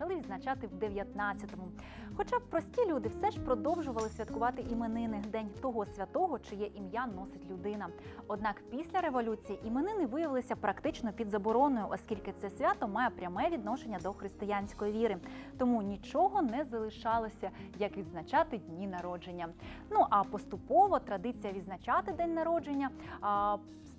почали відзначати в 19-му. Хоча прості люди все ж продовжували святкувати іменини День того святого, чиє ім'я носить людина. Однак після революції іменини виявилися практично під забороною, оскільки це свято має пряме відношення до християнської віри. Тому нічого не залишалося, як відзначати дні народження. Ну а поступово традиція відзначати день народження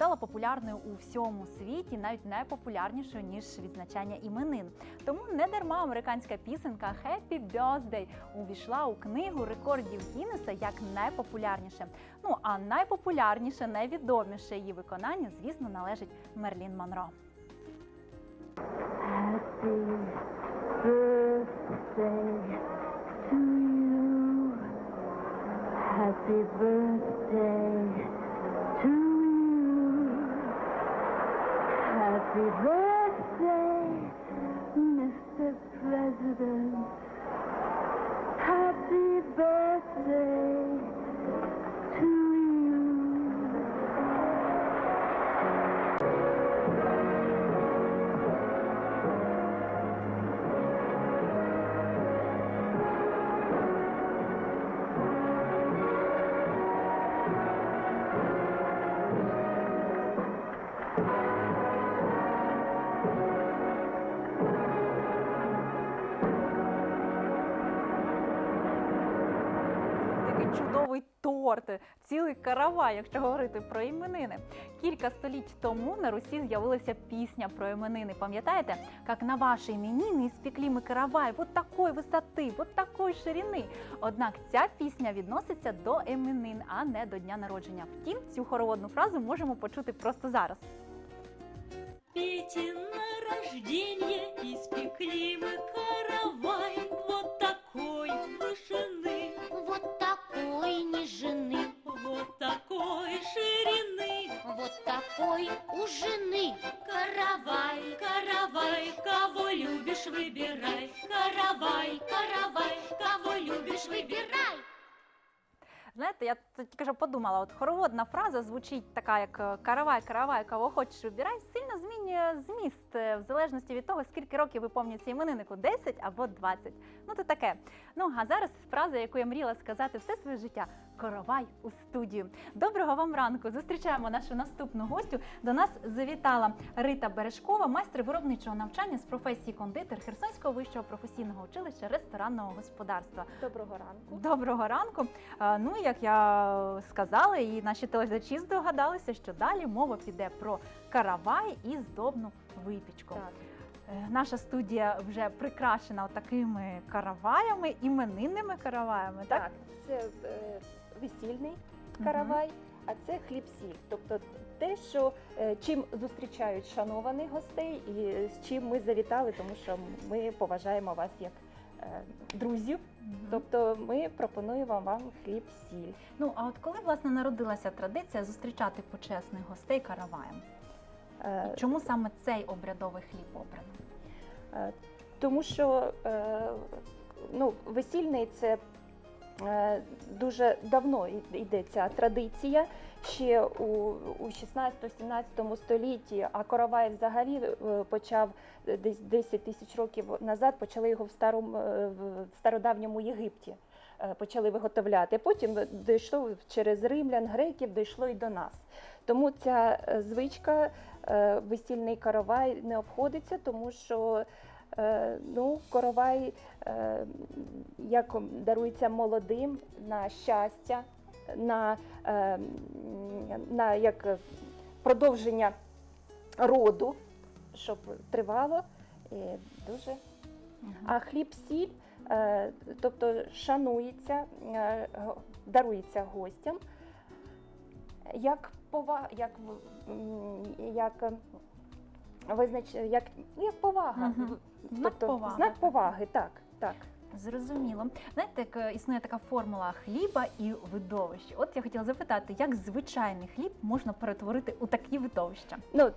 стала популярною у всьому світі, навіть найпопулярнішою ніж відзначання іменин. Тому не дарма американська пісенька «Happy Birthday» увійшла у книгу рекордів Гіннеса як найпопулярніше. Ну а найпопулярніше, найвідоміше її виконання, звісно, належить Мерлін Монро. Happy birthday to you. Happy birthday, Mr. President. Happy birthday чудовий торт, цілий каравай, якщо говорити про іменини. Кілька століть тому на Русі з'явилася пісня про іменини. Пам'ятаєте, як на ваші іменини іспекли ми каравай, вот такої висоти, вот такої ширини. Однак ця пісня відноситься до іменин, а не до дня народження. Втім, цю хороводну фразу можемо почути просто зараз. Петин на рождение испекли мы каравай такой у жены. Каравай, каравай, кого любишь, выбирай Каравай, каравай, кого любишь, выбирай Знаєте, я тут тільки що подумала, от хороводна фраза звучить така, як е, каравай, каравай, кого хочеш вибирай, сильно змінює зміст е, в залежності від того, скільки років виповнюється імениннику 10 або 20. Ну то таке. Ну а зараз фраза, яку я мріяла сказати все своє життя. Коровай у студію. Доброго вам ранку! Зустрічаємо нашу наступну гостю. До нас завітала Рита Бережкова, майстер виробничого навчання з професії кондитер Херсонського вищого професійного училища ресторанного господарства. Доброго ранку. Доброго ранку. Ну, як я сказала, і наші телеглядачі здогадалися, що далі мова піде про каравай і здобну випічку. Так. Е, Наша студія вже прикрашена такими караваями, іменинними караваями. Так, Так, це е, весільний каравай, а це хліб-сіль. Тобто те, що е, чим зустрічають шанованих гостей, і з чим ми завітали, тому що ми поважаємо вас як е, друзів. Тобто ми пропонуємо вам хліб-сіль. Ну а от коли власне народилася традиція зустрічати почесних гостей караваєм? Е, І чому саме цей обрядовий хліб обрано? Е, Тому що е, ну, весільний це е, дуже давно йде ця традиція. Ще у, у 16-17 столітті, а коровай взагалі е, почав десь 10 тисяч років назад, почали його в старому е, в стародавньому Єгипті. е, Почали виготовляти. Потім дійшло через римлян, греків, дійшло і до нас. Тому ця е, звичка е, весільний каравай не обходиться, тому що е, ну, коровай е, як дарується молодим на щастя, на, е, на як е, продовження роду, щоб тривало. І дуже а хліб-сіль, е, тобто шанується, е, дарується гостям як пова, як, як е, визнач, як, як повага. Угу. Знак тобто, поваги, Знак поваги, так. так. Зрозуміло. Знаєте, як е, існує така формула хліба і видовища. От я хотіла запитати, як звичайний хліб можна перетворити у такі видовища? Ну,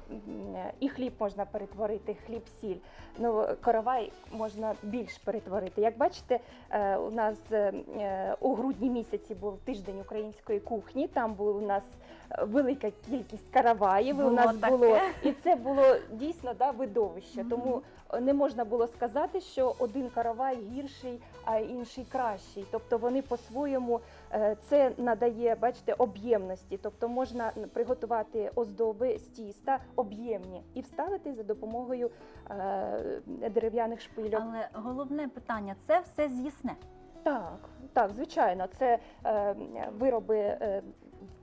і хліб можна перетворити, хліб сіль. Ну, коровай можна більш перетворити. Як бачите, е, у нас е, е, у грудні місяці був тиждень української кухні. Там була у нас е, велика кількість караваїв. і у нас таке. було і це було дійсно да, видовище. Мгм. Тому е, не можна було сказати, що один каравай гірший, а інший кращий. Тобто вони по-своєму е, це надає, бачите, об'ємності. Тобто можна приготувати оздоби з тіста об'ємні і вставити за допомогою е, дерев'яних шпильок. Але головне питання це все з'їсне. Так, так, звичайно, це е, вироби. Е,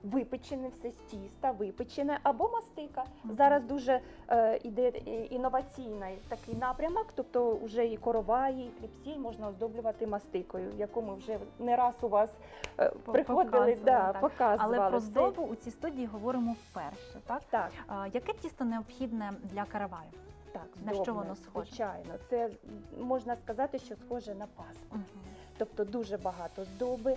Випечене все з тіста, випечене або мастика. Зараз дуже е, іде і- інноваційний такий напрямок, тобто вже і короваї, і хлібсіль можна оздоблювати мастикою, яку ми вже не раз у вас е, приходили, показували, да, так. показували. Але про Це- здобу у цій студії говоримо вперше. Так Так, А, яке тісто необхідне для караваю? так, На що здобне, воно схоже? Звичайно, це можна сказати, що схоже на паску. тобто дуже багато здоби, е,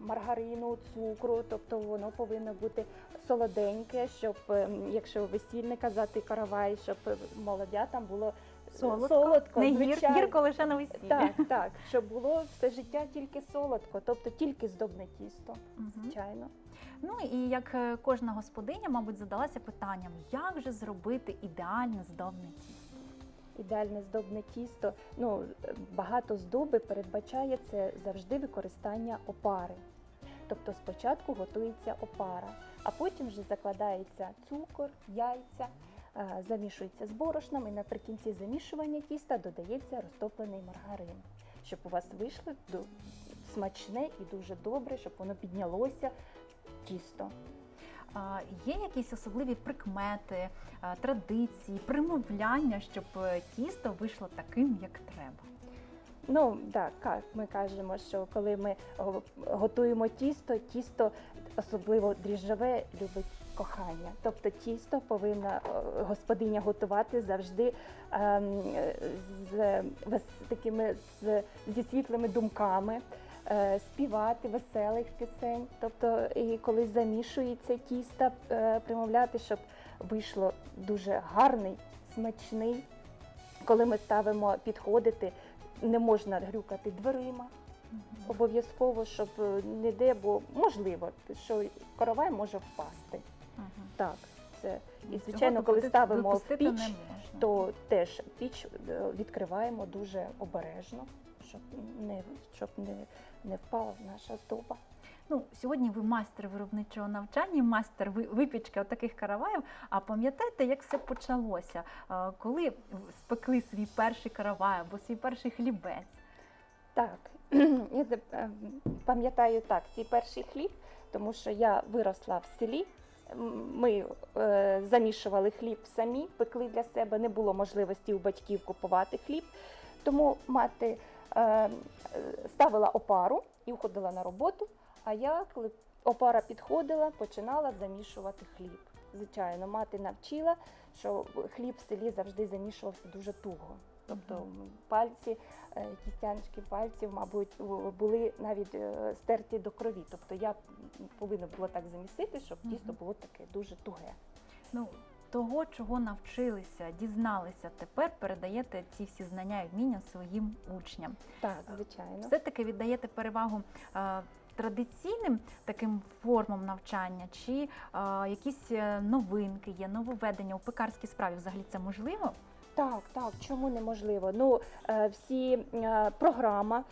маргарину, цукру, тобто воно повинно бути солоденьке, щоб, е, якщо весільне казати каравай, щоб е, молодятам було е, Солодко, солодко Не гір, гірко лише на весіллі. Так, так, щоб було все життя тільки солодко, тобто тільки здобне тісто, звичайно. Ну і як е, кожна господиня, мабуть, задалася питанням, як же зробити ідеальне здобне тісто? Ідеальне здобне тісто. Ну, багато здоби передбачає це завжди використання опари. Тобто спочатку готується опара, а потім вже закладається цукор, яйця, е, замішується з борошном і наприкінці замішування тіста додається розтоплений маргарин, щоб у вас вийшло смачне і дуже добре, щоб воно піднялося тісто. Є якісь особливі прикмети, традиції, примовляння, щоб е, тісто вийшло таким, як треба? Ну так, ми кажемо, що коли ми готуємо тісто, тісто особливо дріжджове любить кохання. Тобто тісто повинна е, господиня готувати завжди ем, з, такими з, зі світлими думками. Е, Співати веселих пісень, тобто і коли замішується тісто, е, примовляти, щоб вийшло дуже гарний, смачний. Коли ми ставимо підходити, не можна грюкати дверима. Обов'язково, щоб е, не де, бо можливо, що коровай може впасти. Мгм. Так, це і звичайно, коли ставимо в піч, то теж піч відкриваємо дуже обережно, щоб не щоб не, не впала наша здоба. Ну, сьогодні ви майстер виробничого навчання, майстер випічки таких караваїв. А пам'ятаєте, як все почалося? Коли спекли свій перший каравай або свій перший хлібець? Так, я е, пам'ятаю так, свій перший хліб, тому що я виросла в селі. Ми е, замішували хліб самі, пекли для себе, не було можливості у батьків купувати хліб. Тому мати ставила опару і уходила на роботу. А я, коли опара підходила, починала замішувати хліб. Звичайно, мати навчила, що хліб в селі завжди замішувався дуже туго. Тобто пальці, е, кістяночки пальців, мабуть, були навіть е, стерті до крові. Тобто я повинна була так замісити, щоб тісто було таке дуже туге. Ну, того, чого навчилися, дізналися, тепер передаєте ці всі знання і вміння своїм учням. Так, звичайно. Все-таки віддаєте перевагу е, традиційним таким формам навчання, чи е, якісь е, новинки є, нововведення у пекарській справі? Взагалі це можливо? Так, так, чому неможливо? Ну, всі програма,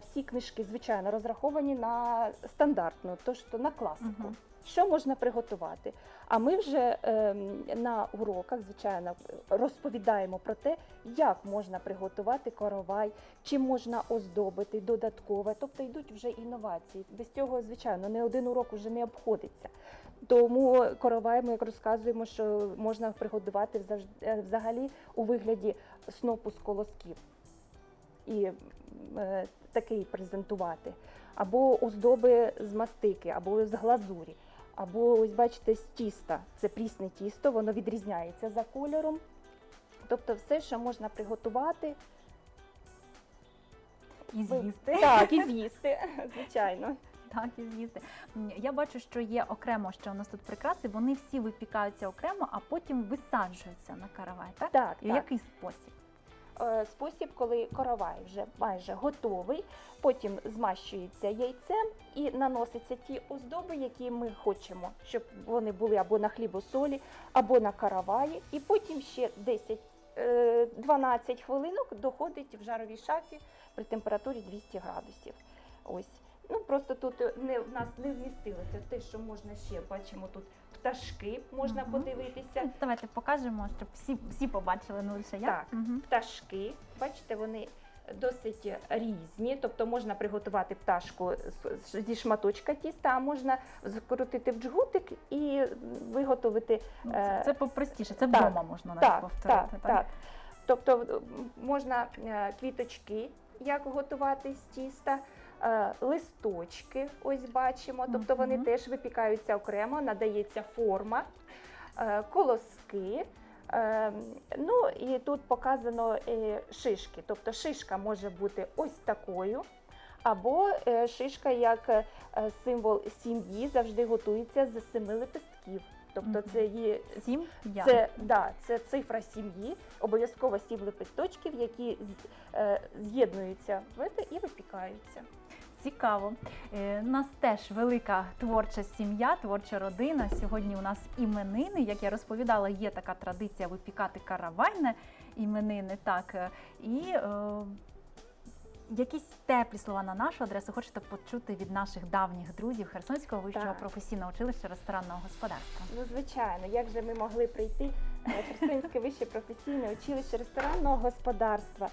всі книжки, звичайно, розраховані на стандартну, то на класику. Мгм. Що можна приготувати? А ми вже ем, на уроках, звичайно, розповідаємо про те, як можна приготувати коровай, чим можна оздобити додаткове. Тобто йдуть вже інновації. Без цього, звичайно, не один урок вже не обходиться. Тому коровай ми розказуємо, що можна приготувати е, взагалі у вигляді снопу з колосків і е, такий презентувати. Або оздоби з мастики, або з глазурі, або ось бачите, з тіста. Це прісне тісто, воно відрізняється за кольором. Тобто все, що можна приготувати, І з'їсти. Так, і з'їсти, звичайно. Так, і з'їсти. Я бачу, що є окремо, що у нас тут прикраси, вони всі випікаються окремо, а потім висаджуються на каравай, так? Так, І в так. який спосіб? Е, спосіб, коли коровай вже майже готовий, потім змащується яйцем і наносяться ті оздоби, які ми хочемо, щоб вони були або на хлібосолі, або на караваї, і потім ще 10 е, 12 хвилинок доходить в жаровій шафі при температурі 200 градусів. Ось. Ну просто тут не в нас не вмістилося те, що можна ще бачимо тут пташки, можна Мгм. подивитися. Ну, Давайте покажемо, щоб всі, всі побачили, не лише я. Так. Мгм. пташки. Бачите, вони досить різні. Тобто можна приготувати пташку з- з- зі шматочка тіста, а можна скрутити в джгутик і виготовити. Ну, Е, Це, це попростіше, це так, вдома можна навіть Так, повторити. так, так. Тобто м, можна е, квіточки, як готувати з тіста. Е, Листочки, ось бачимо, тобто вони теж випікаються окремо, надається форма, е, колоски. Е, Ну і тут показано шишки. Тобто шишка може бути ось такою, або шишка як символ сім'ї завжди готується з семи лепестків. Тобто це є Сім це, да, це цифра сім'ї, обов'язково сім лепесточків, які з'єднуються і випікаються. Цікаво. Е, У нас теж велика творча сім'я, творча родина. Сьогодні у нас іменини. Як я розповідала, є така традиція випікати каравайне іменини. Так е, і е, якісь теплі слова на нашу адресу хочете почути від наших давніх друзів Херсонського вищого Так. професійного училища ресторанного господарства. Ну, звичайно, як же ми могли прийти е, Херсонське вище професійне училище ресторанного господарства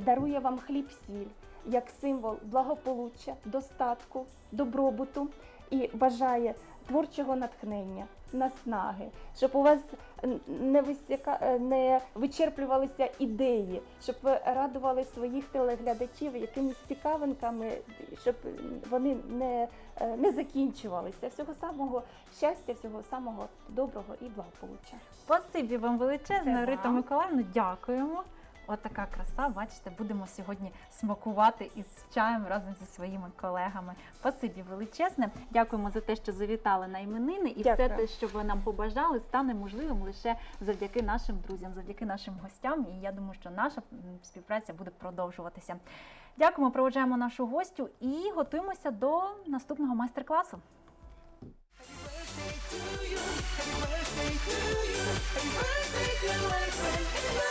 дарує вам хліб-сіль як символ благополуччя, достатку, добробуту і бажає творчого натхнення, наснаги, щоб у вас не, висяка, е, не вичерплювалися ідеї, щоб ви радували своїх телеглядачів якимись цікавинками, щоб вони не, е, не закінчувалися. Всього самого щастя, всього самого доброго і благополуччя. Спасибі вам величезне, Рита. Миколаївна. Дякуємо. От краса, бачите, будемо сьогодні смакувати із чаєм разом зі своїми колегами. Спасибі величезне. Дякуємо за те, що завітали на іменини, і Дякую. все те, що ви нам побажали, стане можливим лише завдяки нашим друзям, завдяки нашим гостям. І я думаю, що наша співпраця буде продовжуватися. Дякуємо, проводжаємо нашу гостю і готуємося до наступного майстер-класу. Happy birthday to you. Happy birthday to you.